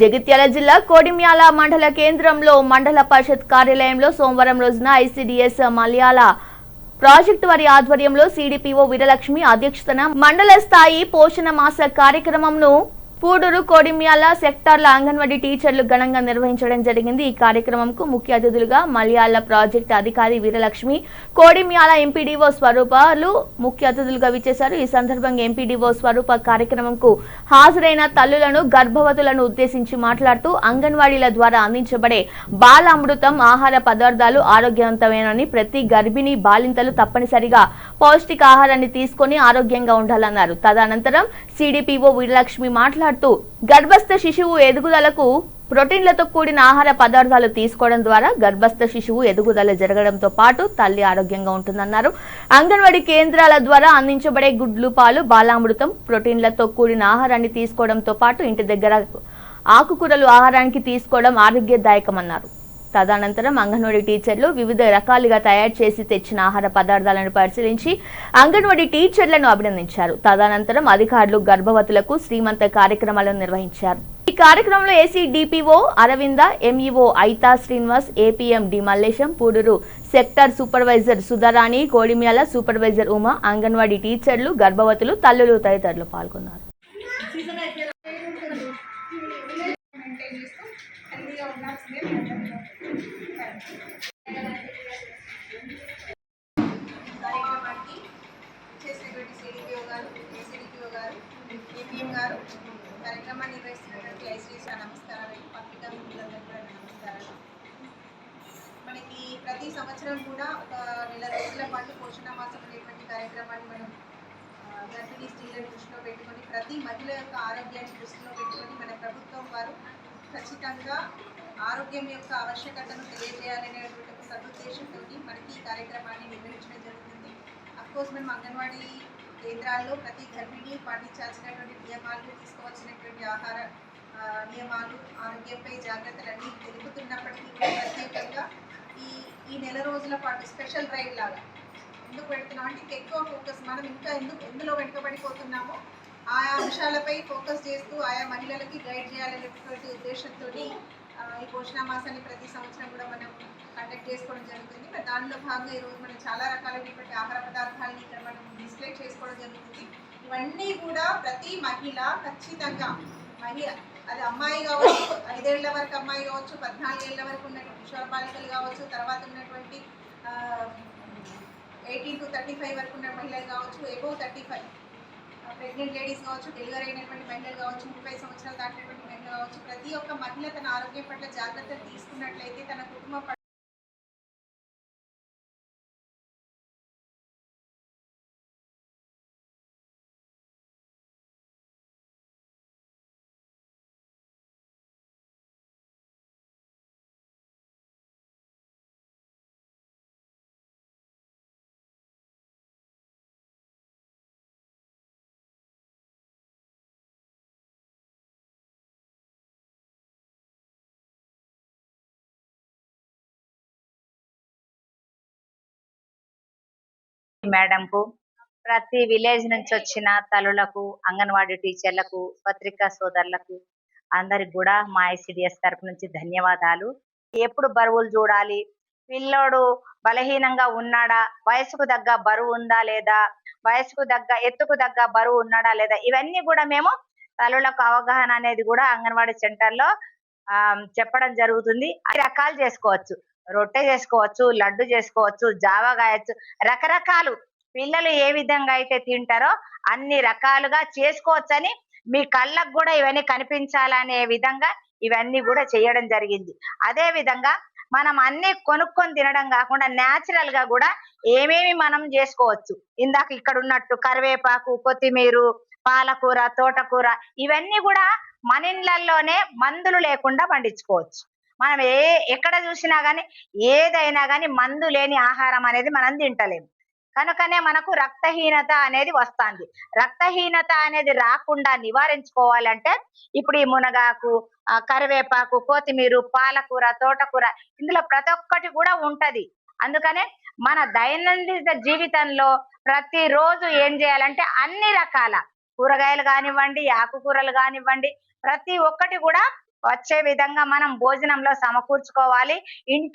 జగిత్యాల జిల్లా కోడిమ్యాల మండల కేంద్రంలో మండల పరిషత్ కార్యాలయంలో సోమవారం రోజున ఐసిడిఎస్ మలయాళ ప్రాజెక్టు వారి ఆధ్వర్యంలో సిడిపిఓ వీరలక్ష్మి అధ్యక్షతన మండల స్థాయి పోషణ మాస కార్యక్రమంను పూడూరు కోడిమ్యాల సెక్టార్ల అంగన్వాడీ టీచర్లు ఘనంగా నిర్వహించడం జరిగింది. ఈ కార్యక్రమంకు ముఖ్య అతిథులుగా మలయాళ ప్రాజెక్టు అధికారి వీరలక్ష్మి కోడిమియాల ఎంపీడీఓ స్వరూపాలు ముఖ్య అతిథులుగా విచ్చేశారు. ఈ సందర్భంగా ఎంపీడీఓ స్వరూప కార్యక్రమంకు హాజరైన తల్లులను గర్భవతులను ఉద్దేశించి మాట్లాడుతూ అంగన్వాడీల ద్వారా అందించబడే బాల అమృతం ఆహార పదార్థాలు ఆరోగ్యవంతమేనని ప్రతి గర్భిణీ బాలింతలు తప్పనిసరిగా పౌష్టిక ఆహారాన్ని తీసుకొని ఆరోగ్యంగా ఉండాలన్నారు. తదనంతరం సిడిపిఓ వీరలక్ష్మి మాట్లాడుతూ గర్భస్థ శిశువు ఎదుగుదలకు ప్రోటీన్లతో కూడిన ఆహార పదార్థాలు తీసుకోవడం ద్వారా గర్భస్థ శిశువు ఎదుగుదల జరగడంతో పాటు తల్లి ఆరోగ్యంగా ఉంటుందన్నారు. అంగన్వాడీ కేంద్రాల ద్వారా అందించబడే గుడ్లు పాలు బాలామృతం ప్రోటీన్లతో కూడిన ఆహారాన్ని తీసుకోవడంతో పాటు ఇంటి దగ్గర ఆకుకూరలు ఆహారానికి తీసుకోవడం ఆరోగ్యదాయకమన్నారు. తదనంతరం అంగన్వాడీ టీచర్లు వివిధ రకాలుగా తయారు చేసి తెచ్చిన ఆహార పదార్థాలను పరిశీలించి అంగన్వాడీ టీచర్లను అభినందించారు. తదనంతరం అధికారులు గర్భవతులకు శ్రీమంత కార్యక్రమాలను నిర్వహించారు. ఈ కార్యక్రమంలో AC DPO Aravinda MEO Aitha Srinivas APM D Mallesham Puduru sector supervisor Sudharani Kodimyala supervisor Uma anganwadi టీచర్లు గర్భవతులు తల్లులు తదితరులు పాల్గొన్నారు. నమస్కారాలు పత్రికా మిత్రులందరికీ కూడా నమస్కారాలు మనకి ప్రతి సంవత్సరం కూడా ఒక నెల రోజుల పాటు పోషణ మాసం అనేటువంటి కార్యక్రమాన్ని మనం గర్భిణీ స్త్రీలను దృష్టిలో పెట్టుకొని ప్రతి మహిళ యొక్క ఆరోగ్యాన్ని దృష్టిలో పెట్టుకొని మన ప్రభుత్వం వారు ఖచ్చితంగా ఆరోగ్యం యొక్క ఆవశ్యకతను తెలియజేయాలనేటువంటి ఒక సదుద్దేశంతో మనకి ఈ కార్యక్రమాన్ని నిర్వహించడం జరుగుతుంది. అఫ్కోర్స్ మనం అంగన్వాడీ కేంద్రాల్లో ప్రతి గర్భిణి పాటించాల్సినటువంటి నియమాలు తీసుకోవాల్సినటువంటి ఆహార నియమాలు ఆరోగ్యంపై జాగ్రత్తలన్నీ తెలుపుతున్నప్పటికీ ప్రత్యేకంగా ఈ ఈ నెల రోజుల పాటు స్పెషల్ డ్రైవ్ లాగా ఎందుకు పెడుతున్నాం అంటే ఇంకా ఎక్కువ ఫోకస్ మనం ఇంకా ఎందుకు ఎందులో వెనుకబడిపోతున్నామో ఆయా అంశాలపై ఫోకస్ చేస్తూ ఆయా మహిళలకి గైడ్ చేయాలనేటువంటి ఉద్దేశంతో ఈ పోషణ మాసాన్ని ప్రతి సంవత్సరం కూడా మనం కండక్ట్ చేసుకోవడం జరుగుతుంది. మరి దానిలో భాగంగా ఈరోజు మనం చాలా రకాలైనటువంటి ఆహార పదార్థాలని ఇక్కడ మనం డిస్ప్లే చేసుకోవడం జరుగుతుంది. ఇవన్నీ కూడా ప్రతి మహిళ ఖచ్చితంగా మహిళ అది అమ్మాయి కావచ్చు ఐదేళ్ళ వరకు అమ్మాయి కావచ్చు పద్నాలుగేళ్ళ వరకు ఉన్నటువంటి కిషోర బాలికలు కావచ్చు తర్వాత ఉన్నటువంటి ఎయిటీన్ టు థర్టీ ఫైవ్ వరకు ఉన్న మహిళలు కావచ్చు above thirty five. Pregnant ladies కావచ్చు డెలివరీ అయినటువంటి మహిళలు కావచ్చు ముప్పై సంవత్సరాలు దాటినటువంటి మహిళలు కావచ్చు ప్రతి ఒక్క మహిళ తన ఆరోగ్యం పట్ల జాగ్రత్తలు తీసుకున్నట్లయితే తన కుటుంబ మేడంకు. ప్రతి విలేజ్ నుంచి వచ్చిన తల్లులకు అంగన్వాడీ టీచర్లకు పత్రికా సోదరులకు అందరికి కూడా మా ఐసిడిఎస్ తరపు నుంచి ధన్యవాదాలు. ఎప్పుడు బరువులు చూడాలి? పిల్లోడు బలహీనంగా ఉన్నాడా? వయసుకు తగ్గ బరువు ఉందా లేదా? వయసుకు తగ్గ ఎత్తుకు తగ్గ బరువు ఉన్నాడా లేదా? ఇవన్నీ కూడా మేము తల్లులకు అవగాహన అనేది కూడా అంగన్వాడీ సెంటర్లో ఆ, చెప్పడం జరుగుతుంది. అన్ని రకాలు చేసుకోవచ్చు. రొట్టె చేసుకోవచ్చు లడ్డు చేసుకోవచ్చు జావా కాయచ్చు రకరకాలు. పిల్లలు ఏ విధంగా అయితే తింటారో అన్ని రకాలుగా చేసుకోవచ్చని మీ కళ్ళకు కూడా ఇవన్నీ కనిపించాలనే విధంగా ఇవన్నీ కూడా చేయడం జరిగింది. అదే విధంగా మనం అన్ని కొనుక్కొని తినడం కాకుండా న్యాచురల్గా కూడా ఏమేమి మనం చేసుకోవచ్చు. ఇందాక ఇక్కడ ఉన్నట్టు కరివేపాకు కొత్తిమీర పాలకూర తోటకూర ఇవన్నీ కూడా మన ఇళ్ళలోనే మందులు లేకుండా పండించుకోవచ్చు. మనం ఏ ఎక్కడ చూసినా కానీ ఏదైనా కానీ మందు లేని ఆహారం అనేది మనం తింటలేము కనుకనే మనకు రక్తహీనత అనేది వస్తుంది. రక్తహీనత అనేది రాకుండా నివారించుకోవాలంటే ఇప్పుడు ఈ మునగాకు కరివేపాకు కొత్తిమీర పాలకూర తోటకూర ఇందులో ప్రతి ఒక్కటి కూడా ఉంటది. అందుకనే మన దైనందిన జీవితంలో ప్రతిరోజు ఏం చేయాలంటే అన్ని రకాల కూరగాయలు కానివ్వండి ఆకుకూరలు కానివ్వండి ప్రతి ఒక్కటి కూడా వచ్చే విధంగా మనం భోజనంలో సమకూర్చుకోవాలి. ఇంటి